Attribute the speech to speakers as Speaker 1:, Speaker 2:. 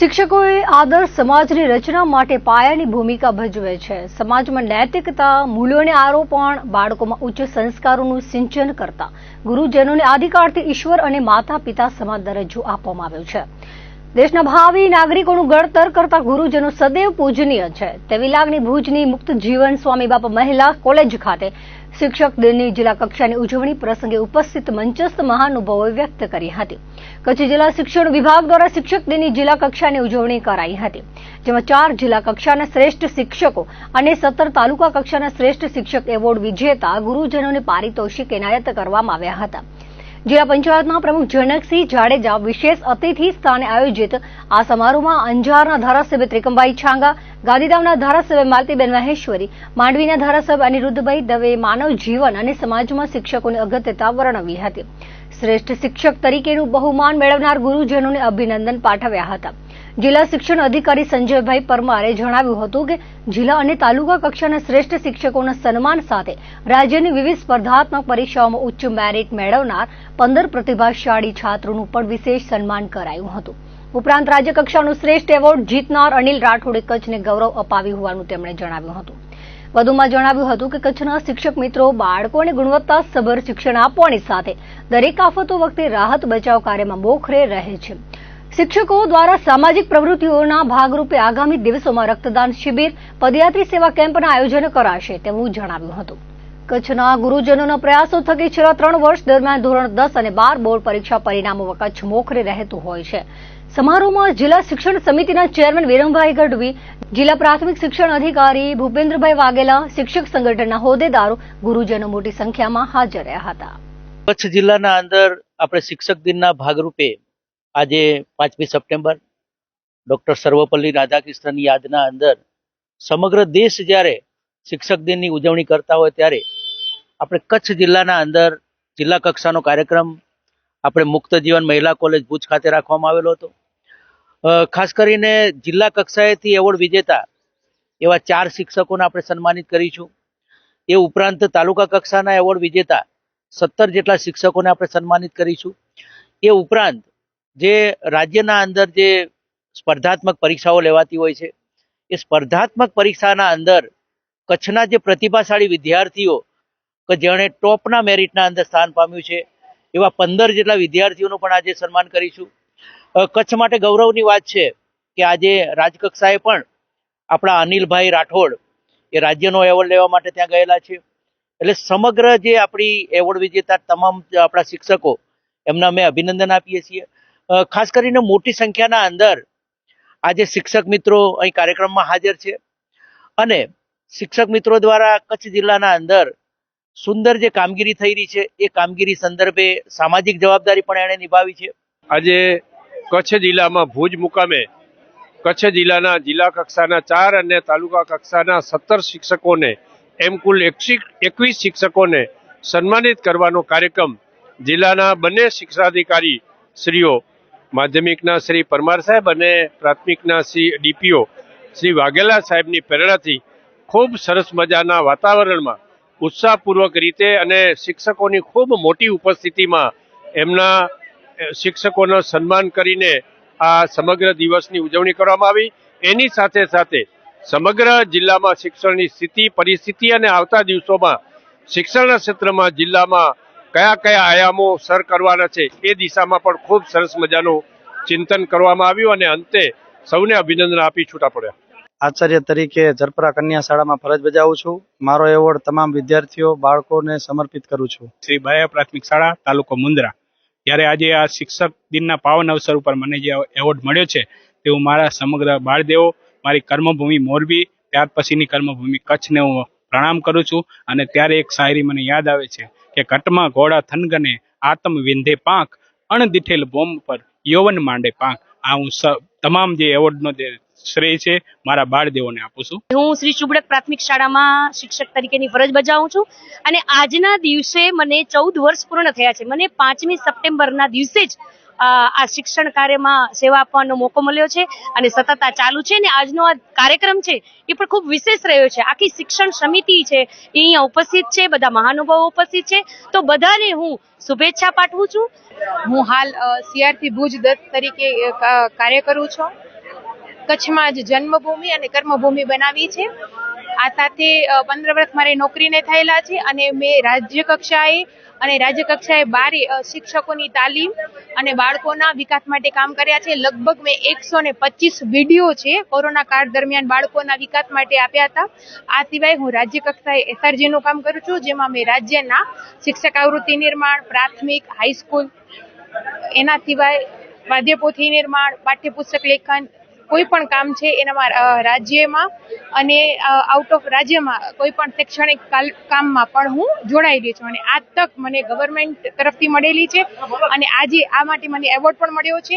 Speaker 1: શિક્ષકોએ આદર્શ સમાજની રચના માટે પાયાની ભૂમિકા ભજવે છે. સમાજમાં નૈતિકતા, મૂલ્યોને આરોપણ, બાળકોમાં ઉચ્ચ સંસ્કારોનું સિંચન કરતા ગુરુજનોને આદિકાળથી ઈશ્વર અને માતા પિતા સમાન દરજ્જો આપવામાં આવ્યો છે. દેશના ભાવિ નાગરિકોનું ઘડતર કરતા ગુરુજનો સદૈવ પૂજનીય છે. તેવી લાગણી ભુજની મુક્ત જીવન સ્વામી બાપા મહિલા કોલેજ ખાતે શિક્ષક દિનની જિલ્લા કક્ષાની ઉજવણી પ્રસંગે ઉપસ્થિત મંચસ્થ મહાનુભાવોએ વ્યક્ત કરી હતી. કચ્છ જિલ્લા શિક્ષણ વિભાગ દ્વારા શિક્ષક દિનની જિલ્લા કક્ષાની ઉજવણી કરાઈ હતી. જેમાં ચાર જિલ્લા કક્ષાના શ્રેષ્ઠ શિક્ષકો અને સત્તર તાલુકા કક્ષાના શ્રેષ્ઠ શિક્ષક એવોર્ડ વિજેતા ગુરુજનોને પારિતોષિક એનાયત કરવામાં આવ્યા હતા. જિલ્લા પંચાયતના પ્રમુખ જનકસિંહ જાડેજા વિશેષ અતિથિ સ્થાને આયોજિત આ સમારોહમાં અંજારના ધારાસભ્ય ત્રિકમભાઈ છાંગા, ગાંધીધામના ધારાસભ્ય માલતીબેન મહેશ્વરી, માંડવીના ધારાસભ્ય અનિરુદ્ધભાઈ દવે, માનવ જીવન અને સમાજમાં શિક્ષકોની અગત્યતા વર્ણવી હતી. શ્રેષ્ઠ શિક્ષક તરીકેનું બહુમાન મેળવનાર ગુરુજનોને અભિનંદન પાઠવ્યા હતા. જિલ્લા શિક્ષણ અધિકારી સંજયભાઈ પરમારે જણાવ્યું હતું કે જિલ્લા અને તાલુકા કક્ષાના શ્રેષ્ઠ શિક્ષકોના સન્માન સાથે રાજ્યની વિવિધ સ્પર્ધાત્મક પરીક્ષાઓમાં ઉચ્ચ મેરિટ મેળવનાર પંદર પ્રતિભાશાળી છાત્રોનું પણ વિશેષ સન્માન કરાયું હતું. ઉપરાંત રાજ્ય કક્ષાનો શ્રેષ્ઠ એવોર્ડ જીતનાર અનિલ રાઠોડે કચ્છને ગૌરવ અપાવ્યું હોવાનું તેમણે જણાવ્યું હતું. વધુમાં જણાવ્યું હતું કે કચ્છના શિક્ષક મિત્રો, બાળકોને ગુણવત્તાસભર શિક્ષણ આપવાની સાથે દરેક આફતો વખતે રાહત બચાવ કાર્યમાં મોખરે રહે છે. શિક્ષકો દ્વારા સામાજિક પ્રવૃત્તિઓના ભાગરૂપે આગામી દિવસોમાં રક્તદાન શિબિર, પદયાત્રી સેવા કેમ્પના આયોજન કરાશે તેવું જણાવ્યું હતું. કચ્છના ગુરુજનોના પ્રયાસો થકી છેલ્લા ત્રણ વર્ષ દરમિયાન ધોરણ દસ અને બાર બોર્ડ પરીક્ષા પરિણામો કચ્છ મોખરે રહેતું હોય છે. સમારોહમાં જિલ્લા શિક્ષણ સમિતિના ચેરમેન વિરમભાઈ ગઢવી, જિલ્લા પ્રાથમિક શિક્ષણ અધિકારી ભૂપેન્દ્રભાઈ વાઘેલા, શિક્ષક સંગઠનના હોદ્દેદારો ગુરુજનો મોટી સંખ્યામાં હાજર રહ્યા હતા.
Speaker 2: કચ્છ જિલ્લાના અંદર આપણે શિક્ષક દિનના ભાગરૂપે આજે પાંચમી સપ્ટેમ્બર, ડૉક્ટર સર્વપલ્લી રાધાકૃષ્ણની યાદના અંદર સમગ્ર દેશ જ્યારે શિક્ષક દિનની ઉજવણી કરતા હોય ત્યારે આપણે કચ્છ જિલ્લાના અંદર જિલ્લા કક્ષાનો કાર્યક્રમ આપણે મુક્ત જીવન મહિલા કોલેજ ભુજ ખાતે રાખવામાં આવેલો હતો. ખાસ કરીને જિલ્લા કક્ષાએથી એવોર્ડ વિજેતા એવા ચાર શિક્ષકોને આપણે સન્માનિત કરીશું. એ ઉપરાંત તાલુકા કક્ષાના એવોર્ડ વિજેતા સત્તર જેટલા શિક્ષકોને આપણે સન્માનિત કરીશું. એ ઉપરાંત જે રાજ્યના અંદર જે સ્પર્ધાત્મક પરીક્ષાઓ લેવાતી હોય છે, એ સ્પર્ધાત્મક પરીક્ષાના અંદર કચ્છના જે પ્રતિભાશાળી વિદ્યાર્થીઓ, કે જેણે ટોપના મેરિટના અંદર સ્થાન પામ્યું છે, એવા પંદર જેટલા વિદ્યાર્થીઓનું પણ આજે સન્માન કરીશું. કચ્છ માટે ગૌરવની વાત છે કે આજે રાજકક્ષાએ પણ આપણા અનિલભાઈ રાઠોડ એ રાજ્યનો એવોર્ડ લેવા માટે ત્યાં ગયેલા છે. એટલે સમગ્ર જે આપણી એવોર્ડ વિજેતા તમામ આપણા શિક્ષકો, એમના અમે અભિનંદન આપીએ છીએ. ખાસ કરીને મોટી સંખ્યાના અંદર આજે શિક્ષક મિત્રો અહીં કાર્યક્રમમાં હાજર છે. અને શિક્ષક મિત્રો દ્વારા કચ્છ જિલ્લાના અંદર સુંદર જે કામગીરી થઈ રહી છે, એ કામગીરી સંદર્ભે સામાજિક જવાબદારી પણ એણે નિભાવી છે.
Speaker 3: આજે કચ્છ જિલ્લામાં ભુજ મુકામે કચ્છ જિલ્લાના જિલ્લા કક્ષાના ચાર અને તાલુકા કક્ષાના સત્તર શિક્ષકોને, એમ કુલ એકવીસ શિક્ષકોને સન્માનિત કરવાનો કાર્યક્રમ જિલ્લાના બંને શિક્ષાધિકારી શ્રીઓ માધ્યમિકના શ્રી પરમાર સાહેબ અને પ્રાથમિકના શ્રી ડીપીઓ શ્રી વાઘેલા સાહેબની પ્રેરણાથી ખૂબ સરસ મજાના વાતાવરણમાં ઉત્સાહપૂર્વક રીતે અને શિક્ષકોની ખૂબ મોટી ઉપસ્થિતિમાં એમના શિક્ષકોનો સન્માન કરીને આ સમગ્ર દિવસની ઉજવણી કરવામાં આવી. એની સાથે સાથે સમગ્ર જિલ્લામાં શિક્ષણની સ્થિતિ, પરિસ્થિતિ અને આવતા દિવસોમાં શિક્ષણના ક્ષેત્રમાં જિલ્લામાં કયા કયા આયામો સર કરવાના છે એ દિશામાં પણ ખૂબ સરસ મજાનું ચિંતન કરવામાં આવ્યું અને અંતે સૌને અભિનંદન આપી છૂટા પડ્યા.
Speaker 4: આચાર્ય તરીકે ઝરપરા કન્યા શાળામાં ફરજ બજાવું છું. મારો એવોર્ડ તમામ વિદ્યાર્થીઓ બાળકોને સમર્પિત કરું છું.
Speaker 5: શ્રી બાયા પ્રાથમિક શાળા તાલુકો મુન્દ્રા ત્યારે આજે આ શિક્ષક દિનના પાવન અવસર ઉપર મને જે એવોર્ડ મળ્યો છે તે હું મારા સમગ્ર બાળદેવો મારી કર્મભૂમિ મોરબી ત્યાર પછીની કર્મભૂમિ કચ્છને હું પ્રણામ કરું છું અને ત્યારે એક શાયરી મને યાદ આવે છે કે કટમાં ઘોડા થનગને આતમ વિંધે પાંખ, અણદીઠેલ બોમ્બ પર યૌવન માંડે પાંખ. આ હું તમામ જે એવોર્ડનો જે શ્રેય છે મારા બાળદેવોને આપું છું.
Speaker 6: હું શ્રી ચુબડક પ્રાથમિક શાળામાં શિક્ષક તરીકેની ફરજ બજાવું છું અને આજના દિવસે મને ચૌદ વર્ષ પૂર્ણ થયા છે. મને પાંચમી સપ્ટેમ્બરના દિવસે જ આ શિક્ષણ કાર્યમાં સેવા આપવાનો મોકો મળ્યો છે અને સતત આ ચાલુ છે અને આજનો આ કાર્યક્રમ છે એ પણ ખૂબ વિશેષ રહ્યો છે. આખી શિક્ષણ સમિતિ છે એ અહીંયા ઉપસ્થિત છે, બધા મહાનુભાવો ઉપસ્થિત છે. તો બધાને હું શુભેચ્છા પાઠવું છું.
Speaker 7: હું હાલ સીઆરથી ભુજ દત્ત તરીકે કાર્ય કરું છું. કચ્છમાં જ જન્મભૂમિ અને કર્મભૂમિ બનાવી છે. આ સાથે પંદર વર્ષ મારી નોકરીને થયેલા છે અને મેં રાજ્ય કક્ષાએ અને રાજ્ય કક્ષાએ બારે શિક્ષકોની તાલીમ અને બાળકોના વિકાસ માટે કામ કર્યા છે. લગભગ મેં એકસો ને પચીસ વીડિયો છે કોરોના કાળ દરમિયાન બાળકોના વિકાસ માટે આપ્યા હતા. આ સિવાય હું રાજ્ય કક્ષાએ એસઆરજીનું કામ કરું છું, જેમાં મેં રાજ્યના શિક્ષક આવૃત્તિ નિર્માણ, પ્રાથમિક હાઈસ્કૂલ એના સિવાય વાદ્યપોથી નિર્માણ, પાઠ્યપુસ્તક લેખન કોઈ પણ કામ છે એનામાં રાજ્યમાં અને આઉટ ઓફ રાજ્યમાં કોઈ પણ શૈક્ષણિક કામમાં પણ હું જોડાયેલી છું. અને આ તક મને ગવર્મેન્ટ તરફથી મળેલી છે અને આજે આ માટે મને એવોર્ડ પણ મળ્યો છે.